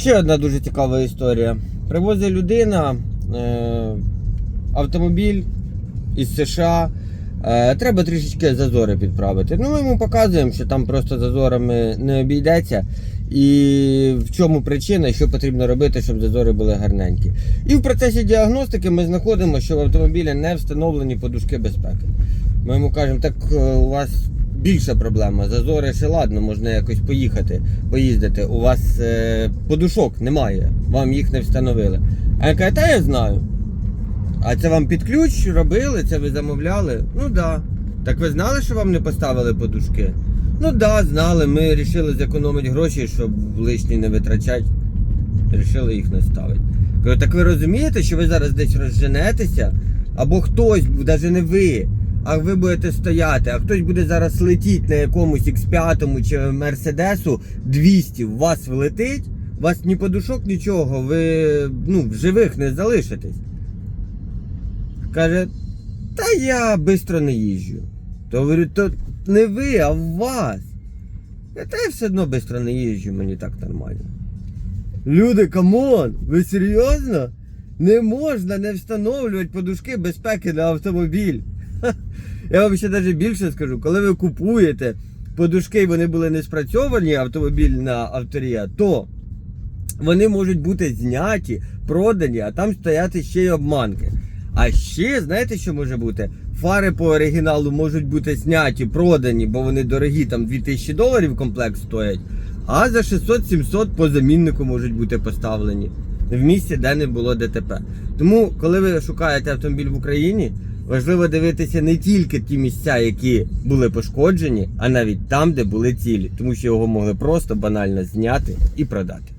Ще одна дуже цікава історія. Привозить людина е, автомобіль із США. Е, треба трішечки зазори підправити. Ну, ми йому показуємо, що там просто зазорами не обійдеться. І в чому причина, що потрібно робити, щоб зазори були гарненькі. І в процесі діагностики ми знаходимо, що в автомобілі не встановлені подушки безпеки. Ми йому кажемо, так е, у вас більша проблема. Зазори ще ладно, можна якось поїхати, поїздити. У вас е, подушок немає, вам їх не встановили. А я кажу, та я знаю. А це вам під ключ робили, це ви замовляли? Ну да. Так ви знали, що вам не поставили подушки? Ну да, знали. Ми вирішили зекономити гроші, щоб лишні не витрачати. Рішили їх не ставити. Кажу, так ви розумієте, що ви зараз десь розженетеся, або хтось, навіть не ви, а ви будете стояти, а хтось буде зараз летіти на якомусь X5 чи Мерседесу 200, в вас влетить, у вас ні подушок, нічого, ви ну, в живих не залишитесь. Каже, та я швидко не їжджу. То говорю, то не ви, а в вас. Я, Та я все одно швидко не їжджу, мені так нормально. Люди, камон, ви серйозно? Не можна не встановлювати подушки безпеки на автомобіль. Я вам ще навіть більше скажу, коли ви купуєте подушки вони були не спрацьовані автомобіль на авторія, то вони можуть бути зняті, продані, а там стояти ще й обманки. А ще, знаєте, що може бути? Фари по оригіналу можуть бути зняті, продані, бо вони дорогі, там 2000 доларів комплект стоять. А за 600-700 по заміннику можуть бути поставлені в місці, де не було ДТП. Тому, коли ви шукаєте автомобіль в Україні, важливо дивитися не тільки ті місця, які були пошкоджені, а навіть там, де були цілі, тому що його могли просто банально зняти і продати.